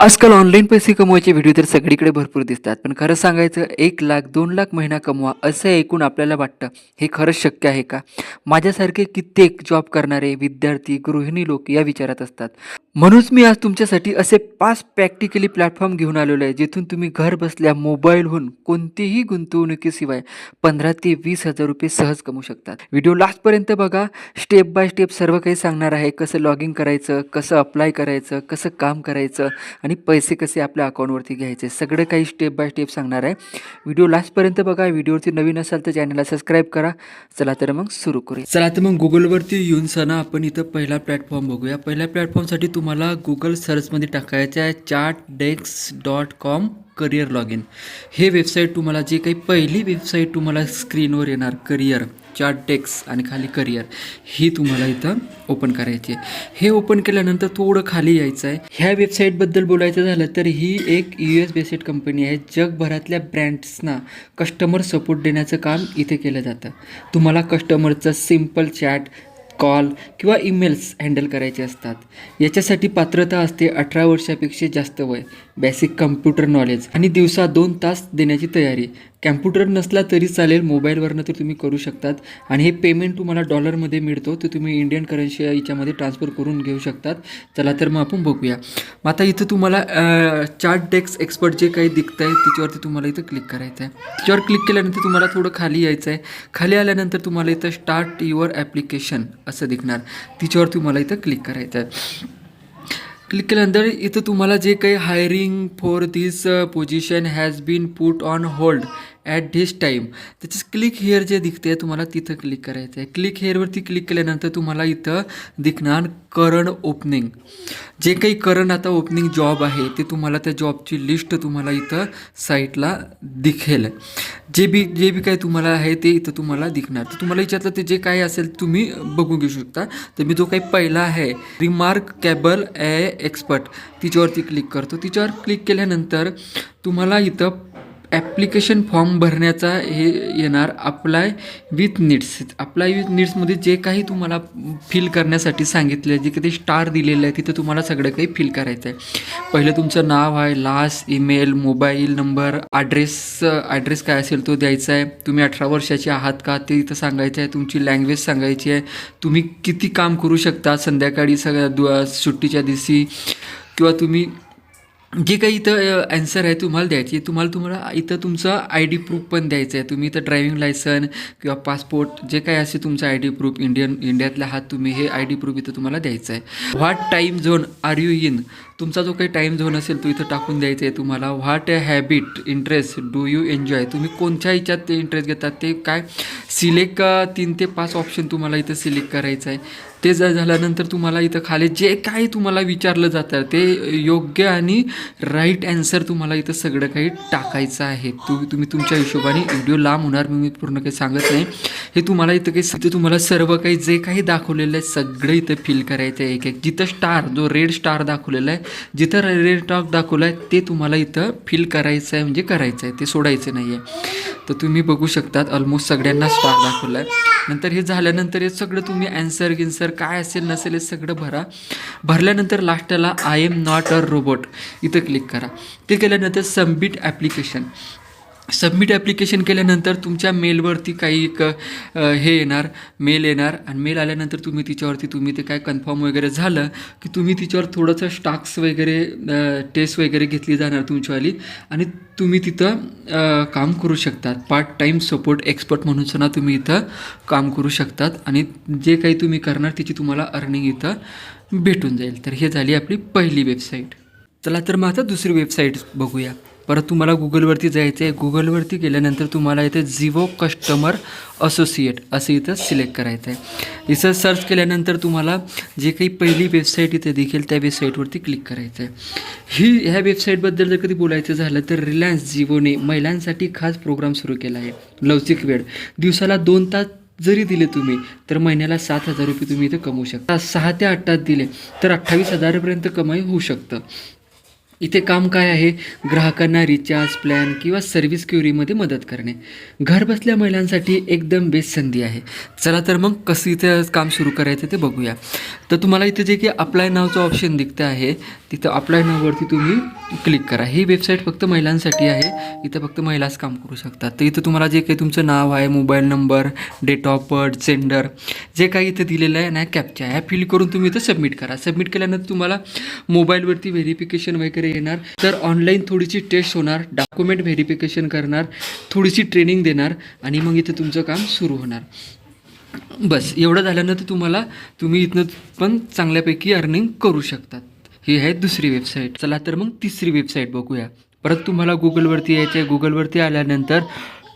आजकाल ऑनलाईन पैसे कमवायचे व्हिडिओ तर सगळीकडे भरपूर दिसतात. पण खरं सांगायचं एक लाख दोन लाख महिना कमवा असं ऐकून आपल्याला वाटतं हे खरंच शक्य आहे का? माझ्यासारखे कित्येक जॉब करणारे विद्यार्थी गृहिणी लोक या विचारात असतात. म्हणूनच मी आज तुमच्यासाठी असे पाच प्रॅक्टिकली प्लॅटफॉर्म घेऊन आलेलो आहे जिथून तुम्ही घर बसल्या मोबाईलहून कोणतीही गुंतवणुकीशिवाय पंधरा ते वीस हजार रुपये सहज कमवू शकतात. व्हिडिओ लास्टपर्यंत बघा. स्टेप बाय स्टेप सर्व काही सांगणार आहे कसं लॉग इन करायचं कसं अप्लाय करायचं कसं काम करायचं आणि पैसे कसे आपल्या अकाउंटवरती घ्यायचे? सगळं काही स्टेप बाय स्टेप सांगणार आहे. व्हिडिओ लास्टपर्यंत बघा. व्हिडिओवरती नवीन असाल तर चॅनलला सबस्क्राईब करा. चला तर मग सुरू करूया. चला तर मग गुगलवरती येऊन सणा आपण इथं पहिला प्लॅटफॉर्म बघूया. पहिल्या प्लॅटफॉर्मसाठी तुम्हाला गुगल सर्चमध्ये टाकायचं आहे. Chart desk dot com career log in हे वेबसाईट तुम्हाला जे काही पहिली वेबसाईट तुम्हाला स्क्रीनवर येणार करिअर चार्ट डेस्क आणि खाली करिअर ही तुम्हाला इथं ओपन करायची आहे. हे ओपन केल्यानंतर थोडं खाली यायचं आहे. ह्या वेबसाईटबद्दल बोलायचं झालं तर ही एक यू एस बेसिड कंपनी आहे. जगभरातल्या ब्रँड्सना कस्टमर सपोर्ट देण्याचं काम इथे केलं जातं. तुम्हाला कस्टमरचं सिंपल चॅट कॉल किंवा ईमेल्स हँडल करायचे असतात. याच्यासाठी पात्रता असते अठरा वर्षापेक्षा जास्त वय बेसिक कम्प्युटर नॉलेज आणि दिवसा दोन तास देण्याची तयारी. कॅम्प्युटर नसला तरी चालेल मोबाईलवरनं तर तुम्ही करू शकतात आणि हे पेमेंट तुम्हाला डॉलरमध्ये मिळतो तर तुम्ही इंडियन करन्सी याच्यामध्ये ट्रान्सफर करून घेऊ शकतात. चला तर मग आपण बघूया. मग आता इथं तुम्हाला चार्ट डेस्क एक्सपर्ट जे काही दिसतं आहे त्याच्यावरती तुम्हाला इथं क्लिक करायचं आहे त्याच्यावर क्लिक केल्यानंतर तुम्हाला थोडं खाली यायचं आहे खाली आल्यानंतर तुम्हाला इथं स्टार्ट युअर ॲप्लिकेशन असं दिसणार तिच्यावर तुम्हाला इथं क्लिक करायचं आहे क्लिक केल्यानंतर इथं तुम्हाला जे काही hiring for this position has been put on hold at this time त्याचं क्लिक हेअर जे दिसते तुम्हाला तिथं क्लिक करायचं आहे. क्लिक हेअरवरती क्लिक केल्यानंतर तुम्हाला इथं दिखणार करंट ओपनिंग जे काही करंट आता ओपनिंग जॉब आहे ते तुम्हाला त्या जॉबची लिस्ट तुम्हाला इथं साईटला दिखेल. जे बी जे बी काही तुम्हाला आहे ते इथं तुम्हाला दिखणार. तर तुम्हाला याच्यातलं ते जे काय असेल तुम्ही बघून घेऊ शकता. तर मी जो काही पहिला आहे रिमार्क कॅबल ए एक्सपर्ट तिच्यावरती क्लिक करतो. तिच्यावर क्लिक केल्यानंतर तुम्हाला इथं ॲप्लिकेशन फॉर्म भरण्याचा हे येणार apply with needs apply with नीड्समध्ये जे काही तुम्हाला फिल करण्यासाठी सांगितलं आहे जे काही स्टार दिलेलं आहे तिथं तुम्हाला सगळं काही फिल करायचं आहे पहिलं तुमचं नाव आहे last email mobile number address address काय असेल तो द्यायचा आहे. तुम्ही अठरा वर्षाचे आहात का? ते इथं सांगायचं आहे तुमची लँग्वेज सांगायची आहे. तुम्ही किती काम करू शकता संध्याकाळी सगळ्या दु सुट्टीच्या दिवशी? किंवा तुम्ही जे काही इथं ॲन्सर आहे तुम्हाला द्यायची. तुम्हाला तुम्हाला इथं तुमचं आय डी प्रूफ पण द्यायचं आहे. तुम्ही इथं ड्रायव्हिंग लायसन किंवा पासपोर्ट जे काही असे तुमचं आय डी प्रूफ इंडियन इंडियातला आहात तुम्ही हे आय डी प्रूफ इथं तुम्हाला द्यायचं आहे. What time zone are you in तुमचा जो काही टाईम झोन असेल तो इथं टाकून द्यायचा आहे तुम्हाला. What a habit interest do you enjoy तुम्ही कोणत्या ह्याच्यात ते इंटरेस्ट घेतात ते काय? सिलेक्ट तीन ते पाच ऑप्शन तुम्हाला इथं सिलेक्ट करायचं आहे. ते जर झाल्यानंतर तुम्हाला इथं खाली जे काही तुम्हाला विचारलं जातं ते योग्य आणि राईट ॲन्सर तुम्हाला इथं सगळं काही टाकायचं आहे. तु तुम्ही तुमच्या हिशोबाने व्हिडिओ लांब होणार मी पूर्ण काही सांगत नाही. हे तुम्हाला इथं काही इथं तुम्हाला सर्व काही जे काही दाखवलेलं आहे सगळं इथं फील करायचं आहे. एक एक जिथं स्टार जो रेड स्टार दाखवलेला आहे जिथं रेड स्टार दाखवलं आहे ते तुम्हाला इथं फिल करायचं आहे म्हणजे करायचं आहे ते सोडायचं नाही आहे तर तुम्ही बघू शकतात ऑलमोस्ट सगळ्यांना स्टार दाखवला आहे नंतर हे झाल्यानंतर हे सगळं तुम्ही ॲन्सर गिन्सर काय असेल नसेल हे सगळं भरा. भरल्यानंतर लास्टला I am not a robot इथं क्लिक करा. ते केल्यानंतर सबमिट ॲप्लिकेशन सबमिट ॲप्लिकेशन केल्यानंतर तुमच्या मेलवरती काही एक हे येणार मेल येणार आणि मेल आल्यानंतर तुम्ही तिच्यावरती तुम्ही ते काय कन्फर्म वगैरे झालं की तुम्ही तिच्यावर थोडंसं स्टाक्स वगैरे टेस्ट वगैरे घेतली जाणार तुमच्यावाली आणि तुम्ही तिथं काम करू शकतात. पार्ट टाईम सपोर्ट एक्सपर्ट म्हणून सुद्धा तुम्ही इथं काम करू शकतात आणि जे काही तुम्ही करणार तिची तुम्हाला अर्निंग इथं भेटून जाईल. तर हे झाली आपली पहिली वेबसाईट चला तर मग आता दुसरी वेबसाईट बघूया. परत तुम्हाला गुगलवरती जायचं आहे गुगलवरती गेल्यानंतर तुम्हाला इथे झिवो कस्टमर असोसिएट असं इथं सिलेक्ट करायचं आहे इथं सर्च केल्यानंतर तुम्हाला जे काही पहिली वेबसाईट इथे देखील त्या वेबसाईटवरती क्लिक करायचं आहे ही ह्या वेबसाईटबद्दल जर कधी बोलायचं झालं तर रिलायन्स जिओने महिलांसाठी खास प्रोग्राम सुरू केला आहे. लवचिक वेळ. दिवसाला दोन तास जरी दिले तुम्ही तर महिन्याला सात हजार रुपये तुम्ही इथं कमवू शकता. सहा ते आठ तास दिले तर अठ्ठावीस हजारापर्यंत कमाई होऊ शकतं. इथे काम काय आहे? ग्राहकांना रिचार्ज प्लॅन किंवा सर्व्हिस क्युरीमध्ये मदत करणे. घरबसल्या महिलांसाठी एकदम बेस्ट संधी आहे. चला तर मग कसं इथं काम सुरू करायचं ते बघूया. तर तुम्हाला इथे जे की अप्लाय नावचं ऑप्शन दिसतं आहे तिथं अप्लाय नाववरती तुम्ही क्लिक करा. ही वेबसाईट फक्त महिलांसाठी आहे. इथं फक्त महिलाच काम करू शकतात. तर इथं तुम्हाला जे काही तुमचं नाव आहे mobile number date of birth gender जे काही इथं दिलेलं आहे ना कॅपच्या ह्या फिल करून तुम्ही इथं सबमिट करा. सबमिट केल्यानंतर तुम्हाला मोबाईलवरती व्हेरिफिकेशन वगैरे येणार तर ऑनलाईन थोडीशी टेस्ट होणार डॉक्युमेंट व्हेरिफिकेशन करणार थोडीशी ट्रेनिंग देणार आणि मग इथं तुमचं काम सुरू होणार. बस एवढं झाल्यानंतर तुम्हाला तुम्ही इथनं पण चांगल्यापैकी अर्निंग करू शकतात. ही आहे दुसरी वेबसाईट चला तर मग तिसरी वेबसाईट बघूया. परत तुम्हाला गुगलवरती यायचं आहे. गुगलवरती आल्यानंतर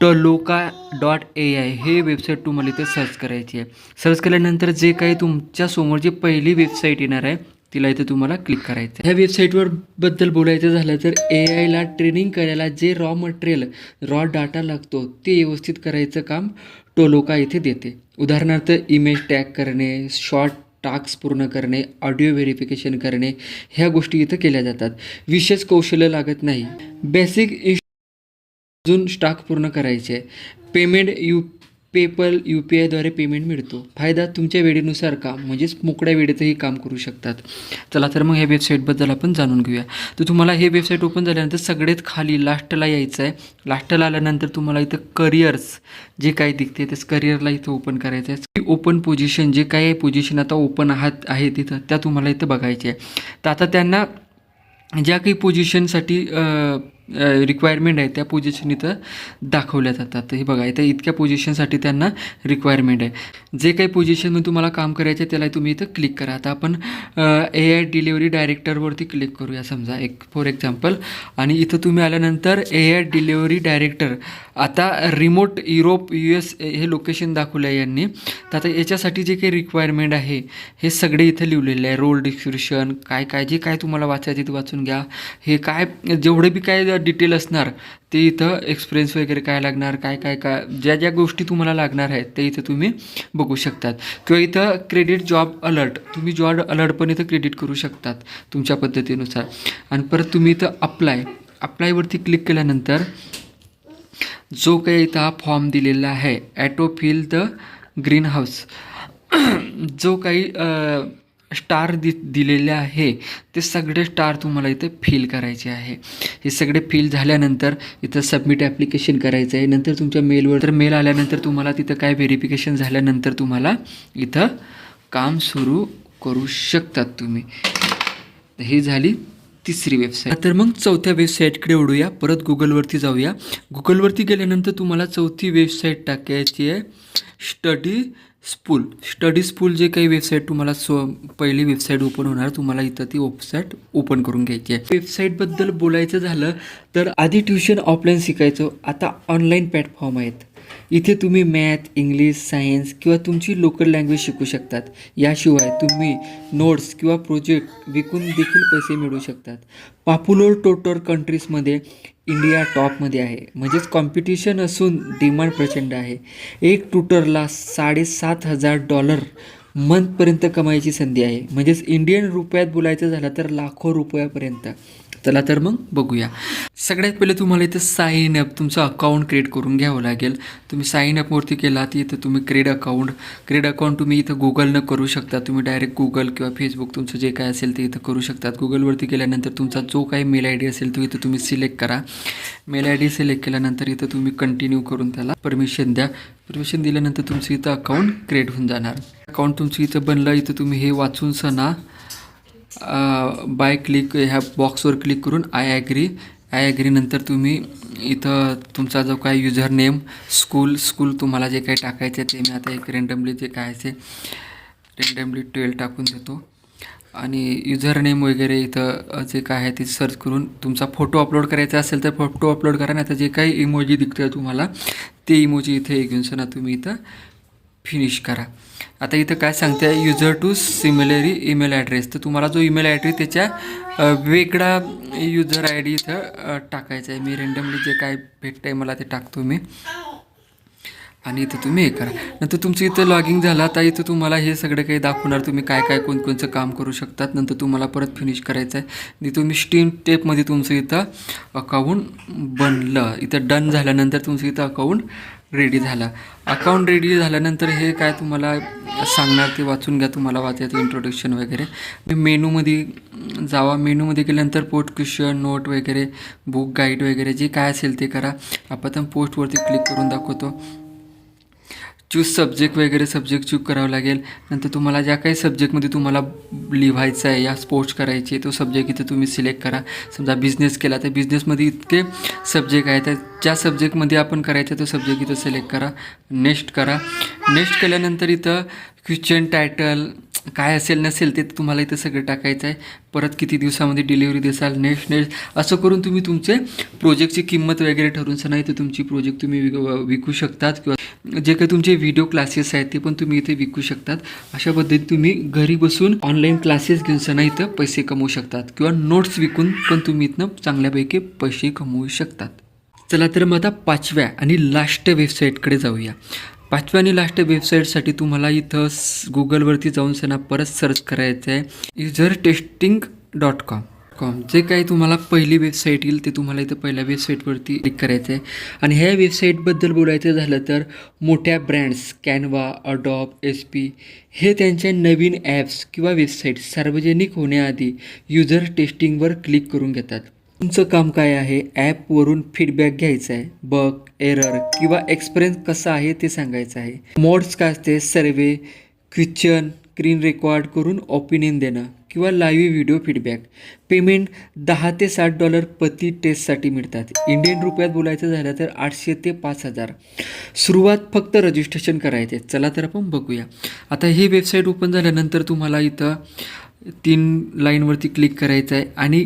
टलोका डॉट ए आय हे वेबसाईट तुम्हाला इथे सर्च करायची आहे. सर्च केल्यानंतर जे काही तुमच्यासमोर जी पहिली वेबसाईट येणार आहे तिला इथे तुम्हाला क्लिक करायचं ह्या वेबसाईटवर बद्दल बोलायचं झालं तर ए आयला ट्रेनिंग करायला जे रॉ मटेरियल रॉ डाटा लागतो ते व्यवस्थित करायचं काम टोलोका इथे देते. उदाहरणार्थ इमेज टॅग करणे शॉर्ट टास्क पूर्ण करणे ऑडिओ व्हेरिफिकेशन करणे ह्या गोष्टी इथं केल्या जातात. विशेष कौशल्य लागत नाही. बेसिक अजून स्टॉक पूर्ण करायचे. Payment you PayPal U P आयद्वारे पेमेंट मिळतो. फायदा तुमच्या वेळेनुसार काम म्हणजेच मोकळ्या वेळेतही काम करू शकतात. चला तर मग ह्या वेबसाईटबद्दल आपण जाणून घेऊया. तर तुम्हाला हे वेबसाईट ओपन झाल्यानंतर सगळ्यात खाली लास्टला यायचं आहे लास्टला आल्यानंतर तुम्हाला इथं करिअर्स जे काही दिखते तेच करिअरला इथं ओपन करायचं आहे ओपन पोझिशन जे काही पोझिशन आता ओपन आहात आहे तिथं त्या तुम्हाला इथं बघायचे आहे. तर आता त्यांना ज्या काही पोझिशनसाठी रिक्वायरमेंट आहे त्या पोझिशन इथं दाखवल्या जातात. तर हे बघा इथं इतक्या पोझिशनसाठी त्यांना रिक्वायरमेंट आहे. जे काही पोझिशनमध्ये तुम्हाला काम करायचं आहे त्याला तुम्ही इथं क्लिक करा. आता आपण ए आय डिलिव्हरी डायरेक्टरवरती क्लिक करूया समजा. एक फॉर एक्झाम्पल आणि इथं तुम्ही आल्यानंतर ए आय डिलिव्हरी डायरेक्टर आता रिमोट युरोप यू एस हे लोकेशन दाखवलं आहे यांनी. तर आता याच्यासाठी जे काही रिक्वायरमेंट आहे हे सगळे इथं लिहिलेले आहे. रोल डिस्क्रिप्शन काय काय जे काय तुम्हाला वाचायचे ते वाचून घ्या. हे काय जेवढे बी काय डिटेल असणार ते इथं एक्सपिरियन्स वगैरे काय लागणार काय काय काय ज्या ज्या गोष्टी तुम्हाला लागणार आहेत ते इथं तुम्ही बघू शकतात. किंवा इथं क्रेडिट जॉब अलर्ट तुम्ही जॉब अलर्ट पण इथं क्रेडिट करू शकतात तुमच्या पद्धतीनुसार. आणि परत तुम्ही इथं अप्लाय अप्लायवरती क्लिक केल्यानंतर जो काही इथं हा फॉर्म दिलेला आहे auto fill the green house जो काही स्टार दि दिलेले आहे. ते सगळे स्टार तुम्हाला इथे फिल करायचे आहे. हे सगळे फिल झाल्यानंतर इथं सबमिट ॲप्लिकेशन करायचं आहे. नंतर तुमच्या मेलवर तर मेल आल्यानंतर तुम्हाला तिथं काय व्हेरिफिकेशन झाल्यानंतर तुम्हाला इथं काम सुरू करू शकतात तुम्ही. ही झाली तिसरी वेबसाईट तर मग चौथ्या वेबसाईटकडे ओढूया परत गुगलवरती जाऊया. गुगलवरती गेल्यानंतर तुम्हाला चौथी वेबसाईट टाकायची आहे. स्टडी स्पूल स्टडी स्पूल जे काही वेबसाईट तुम्हाला सो पहिली वेबसाईट ओपन होणार तुम्हाला इथं ती वेबसाईट ओपन करून घ्यायची आहे. वेबसाईटबद्दल बोलायचं झालं तर आधी ट्युशन ऑफलाईन शिकायचो आता ऑनलाईन प्लॅटफॉर्म आहेत. इथे तुम्ही मॅथ इंग्लिश सायन्स किंवा तुमची लोकल लँग्वेज शिकू शकतात. याशिवाय तुम्ही नोट्स किंवा प्रोजेक्ट विकून देखील पैसे मिळवू शकतात. पॉप्युलर टोटर कंट्रीजमध्ये इंडिया टॉपमध्ये आहे. म्हणजेच कॉम्पिटिशन असून डिमांड प्रचंड आहे. एक ट्युटरला साडेसात हजार डॉलर मंथपर्यंत कमाईची संधी आहे. म्हणजेच इंडियन रुपयात बोलायचं झालं तर लाखो रुपयापर्यंत. चला तर मग बघूया. सगळ्यात पहिले तुम्हाला इथं साईन अप तुमचं अकाउंट क्रिएट करून घ्यावं लागेल. तुम्ही साईन अपवरती केला की इथं तुम्ही क्रेड अकाउंट क्रेड अकाउंट तुम्ही इथं गुगलनं करू शकता. तुम्ही डायरेक्ट गुगल किंवा फेसबुक तुमचं जे काय असेल ते इथं करू शकतात. गुगलवरती केल्यानंतर तुमचा जो काही मेल आय डी असेल तो इथं तुम्ही सिलेक्ट करा. मेल आय डी सिलेक्ट केल्यानंतर इथं तुम्ही कंटिन्यू करून त्याला परमिशन द्या. परमिशन दिल्यानंतर तुमचं इथं अकाउंट क्रिएट होऊन जाणार. अकाउंट तुमचं इथं बनलं इथं तुम्ही हे वाचून सणा. बाय क्लिक ह्या बॉक्सवर क्लिक करून आय ॲग्री आय ॲग्री नंतर तुम्ही इथं तुमचा जो काय युजर नेम स्कूल स्कूल तुम्हाला जे काही टाकायचं आहे ते मी आता एक रेंडमली जे काय आहे रेंडमली ट्वेल्व टाकून देतो. आणि युजर नेम वगैरे इथं जे काय आहे ते सर्च करून तुमचा फोटो अपलोड करायचा असेल तर फोटो अपलोड करा नाही तर जे काही इमोजी दिसतं तुम्हाला ते इमोजी इथे घेऊन सणा तुम्ही इथं. फिनिश करा. आता इथं काय सांगते user to similarly email address तर तुम्हाला जो ईमेल ॲड्रेस त्याच्या वेगळा युजर आय डी इथं टाकायचा आहे. मी रेंडमली जे काय भेटतं आहे मला ते टाकतो मी. आणि इथं तुम्ही हे करा. नंतर तुमचं इथं लॉगिंग झालं आता इथं तुम्हाला हे सगळं काही दाखवणार. तुम्ही काय काय कोणकोणचं काम करू शकतात. नंतर तुम्हाला परत फिनिश करायचं आहे. आणि तुम्ही स्टीम टेपमध्ये तुमचं इथं अकाउंट बनलं. इथं डन झाल्यानंतर तुमचं इथं अकाउंट रेडी झाला. अकाउंट रेडी झाल्यानंतर हे काय तुम्हाला सांगणार ते वाचून घ्या तुम्हाला वाचायचं इंट्रोडक्शन वगैरे. मी मेनूमध्ये जावा. मेनूमध्ये गेल्यानंतर पोस्ट क्वेश्चन नोट वगैरे बुक गाईड वगैरे जे काय असेल ते करा. आपण पोस्टवरती क्लिक करून दाखवतो. चूज सब्जेक्ट वगैरे सब्जेक्ट चूज करावं लागेल. नंतर तुम्हाला ज्या काही सब्जेक्टमध्ये तुम्हाला लिहायचं आहे या स्पोर्ट्स करायचे तो सब्जेक्ट इथं तुम्ही सिलेक्ट करा. समजा बिझनेस केला तर बिझनेसमध्ये इतके सब्जेक्ट आहेत तर ज्या सब्जेक्टमध्ये आपण करायचं तो सब्जेक्ट इथं सिलेक्ट करा. नेक्स्ट करा. नेक्स्ट केल्यानंतर इथं क्वेश्चन टायटल काय असेल नसेल ते तुम्हाला इथं सगळं टाकायचं आहे. परत किती दिवसामध्ये डिलिव्हरी देसाल नेक्स्ट नेक्स्ट असं करून तुम्ही तुमचे प्रोजेक्टची किंमत वगैरे ठरवून सणा इथं तुमची प्रोजेक्ट तुम्ही विक- विकू शकतात किंवा जे काही तुमचे व्हिडिओ क्लासेस आहेत ते पण तुम्ही इथे विकू शकतात. अशा पद्धतीने तुम्ही घरी बसून ऑनलाईन क्लासेस घेऊन सणा इथं पैसे कमवू शकतात किंवा नोट्स विकून पण तुम्ही इथनं चांगल्यापैकी पैसे कमवू शकतात. चला तर मग आता पाचव्या आणि लास्ट वेबसाईटकडे जाऊया. पाचव्या आणि लास्ट वेबसाईटसाठी तुम्हाला इथं स- गुगलवरती जाऊन त्यांना परत सर्च करायचं आहे user testing dot com com जे काही तुम्हाला पहिली वेबसाईट येईल ते तुम्हाला इथं पहिल्या वेबसाईटवरती क्लिक करायचं आहे आणि ह्या वेबसाईटबद्दल बोलायचं झालं तर मोठ्या brands Canva Adobe S P हे त्यांच्या नवीन ॲप्स किंवा वेबसाईट सार्वजनिक होण्याआधी युजर टेस्टिंगवर क्लिक करून घेतात. तुमचं काम काय आहे? ॲपवरून फीडबॅक घ्यायचा आहे. बग एरर किंवा एक्सपिरियन्स कसा आहे ते सांगायचं आहे. मोड्स काय असते? सर्वे क्वेश्चन स्क्रीन रेकॉर्ड करून ओपिनियन देणं किंवा लाईव्ह व्हिडिओ फीडबॅक पेमेंट दहा ते साठ डॉलर प्रति टेस्टसाठी मिळतात. इंडियन रुपयात बोलायचं झालं तर आठशे ते पाच हजार. सुरुवात फक्त रजिस्ट्रेशन करायचे. चला तर आपण बघूया. आता ही वेबसाईट ओपन झाल्यानंतर तुम्हाला इथं तीन लाईनवरती क्लिक करायचं आहे आणि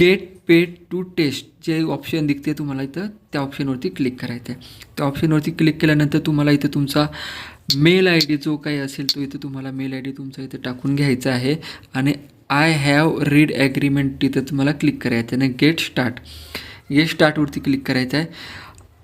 गेट पे टू टेस्ट जे ऑप्शन दिखते तुम्हाला इथं त्या ऑप्शनवरती क्लिक करायचं आहे त्या ऑप्शनवरती क्लिक केल्यानंतर तुम्हाला इथं तुमचा मेल आय डी जो काही असेल तो इथं तुम्हाला मेल आय डी तुमचा इथं टाकून घ्यायचा आहे. आणि आय हॅव रीड ॲग्रीमेंट तिथं तुम्हाला क्लिक करायचं आहे आणि गेट स्टार्ट गेट स्टार्टवरती क्लिक करायचं आहे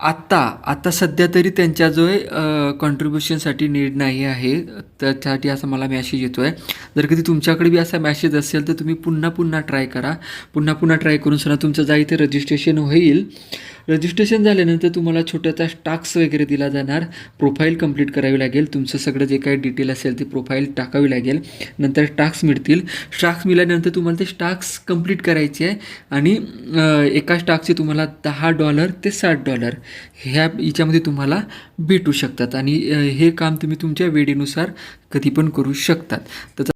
आत्ता आत्ता सध्या तरी त्यांच्या जो आहे कॉन्ट्रीब्युशनसाठी नीड नाही आहे. त्यासाठी असा मला मॅसेज येतो आहे जर कधी तुमच्याकडे बी असा मॅसेज असेल तर तुम्ही पुन्हा पुन्हा ट्राय करा. पुन्हा पुन्हा ट्राय करून सुद्धा तुमचं जा इथे रजिस्ट्रेशन होईल. रजिस्ट्रेशन झाल्यानंतर तुम्हाला छोट्याचा टाक्स वगैरे दिला जाणार. प्रोफाईल कंप्लीट करावी लागेल. तुमचं सगळं जे काही डिटेल असेल ते प्रोफाईल टाकावी लागेल. नंतर टाक्स मिळतील. टाक्स मिळाल्यानंतर तुम्हाला ते टाक्स कंप्लीट करायचे आहे. आणि एका स्टाक्सचे तुम्हाला दहा डॉलर ते साठ डॉलर ह्या याच्यामध्ये तुम्हाला भेटू शकतात. आणि हे काम तुम्ही तुमच्या वेळेनुसार कधी पण करू शकतात. तर